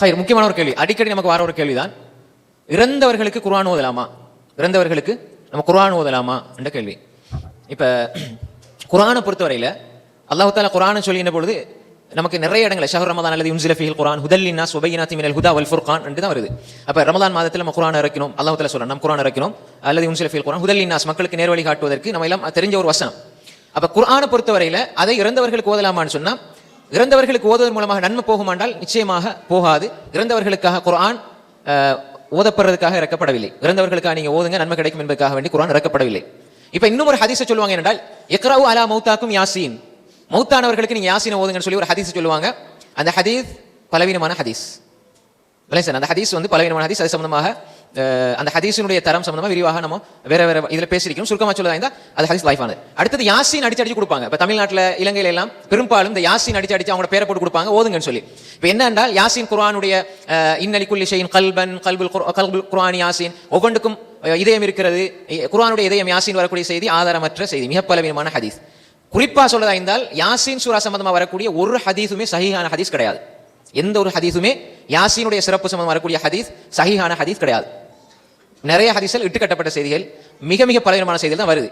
ஹைர் முக்கியமான ஒரு கேள்வி. அடிக்கடி நமக்கு வர ஒரு கேள்விதான் இறந்தவர்களுக்கு குர்ஆன் ஓதலாமா? இறந்தவர்களுக்கு நம்ம குரான் ஓதலாமா? என்ற கேள்வி. இப்போ குரானை பொறுத்தவரையில் அல்லாஹ் தாலா குரானை சொல்லின பொழுது நமக்கு நிறைய இடங்கள் ஷஹர் ரமதான் அல்லது உன்சில ஃபீல் குர்ஆன் ஹுதல்லின்னா திமினல் மினல் ஹுதா வல் ஃபுர்கான் என்று தான் வருது. அப்ப ரமதான் மாதத்தில் நம்ம குரான் இறக்கணும் அல்லாஹ் தாலா நம்ம குரான் இறக்கணும் அல்லது உன்சில ஃபீல் குர்ஆன் ஹுதல்லின்னாஸ் மக்களுக்கு நேர்வழி காட்டுவதற்கு நம்ம எல்லாம் தெரிஞ்ச ஒரு வசனம். அப்போ குரானை பொறுத்தவரையில் அதை இறந்தவர்களுக்கு ஓதலாமான்னு சொன்னால் இறந்தவர்களுக்கு ஓதுவதன் மூலமாக நன்மை போகுமாண்டால் நிச்சயமாக போகாது. இறந்தவர்களுக்காக குரான் ஓதப்படுறதுக்காக இறக்கப்படவில்லை. இறந்தவர்களுக்காக நீங்கள் ஓதுங்க நன்மை கிடைக்கும் என்பதற்காக வேண்டி குரான் இறக்கப்படவில்லை. இப்போ இன்னும் ஒரு ஹதீஸை சொல்லுவாங்க என்றால் இக்ராவு அலா மௌத்தாக்கும் யாசீன். மௌத்தானவர்களுக்கு நீங்கள் யாசீனை ஓதுங்கன்னு சொல்லி ஒரு ஹதீஸ் சொல்லுவாங்க. அந்த ஹதீஸ் பலவீனமான ஹதீஸ். இல்லை சார்? அந்த ஹதீஸ் வந்து பலவீனமான ஹதீஸ். அது சம்பந்தமாக அந்த ஹதீஸினுடைய தரம் சம்பந்தமாக விரிவாக நம்ம வேற வேற இதில் பேசியிருக்கோம். சுருக்கமாக சொல்லதா இருந்தால் அது ஹதீஸ் லைஃப் ஆனது அடுத்தது யாசின் அடிச்சு அடிச்சு கொடுப்பாங்க. இப்போ தமிழ்நாட்டில் இலங்கையில எல்லாம் பெரும்பாலும் இந்த யாசின் அடிச்சு அடிச்சு அவங்க பேரை போட்டு கொடுப்பாங்க ஓதுங்கன்னு சொல்லி. இப்போ என்ன என்றால் யாசின் குர்ஆனுடைய அஹ், இன்னலி கல்பன் கல்புல் கல்புல் குர்ஆன் யாசின் ஒவ்வொன்றுக்கும் இதயம் இருக்கிறது இ- குர்ஆனுடைய இதயம் யாசின் வரக்கூடிய செய்தி ஆதாரமற்ற செய்தி மிக பலவீனமான ஹதீஸ். குறிப்பாக சொல்லதா இருந்தால் யாசின் சூரா சம்பந்தமாக வரக்கூடிய ஒரு ஹதீஸுமே சகிஹான ஹதீஸ் கிடையாது. எந்த ஒரு ஹதீஸுமே யாசினுடைய சிறப்பு சம்பந்தம் வரக்கூடிய ஹதீஸ் சஹிஹான ஹதீஸ் கிடையாது. நிறைய ஹதீஸில் இட்டுக்கட்டப்பட்ட செய்திகள் மிக மிக பலவீனமான செய்திகள் தான் வருது.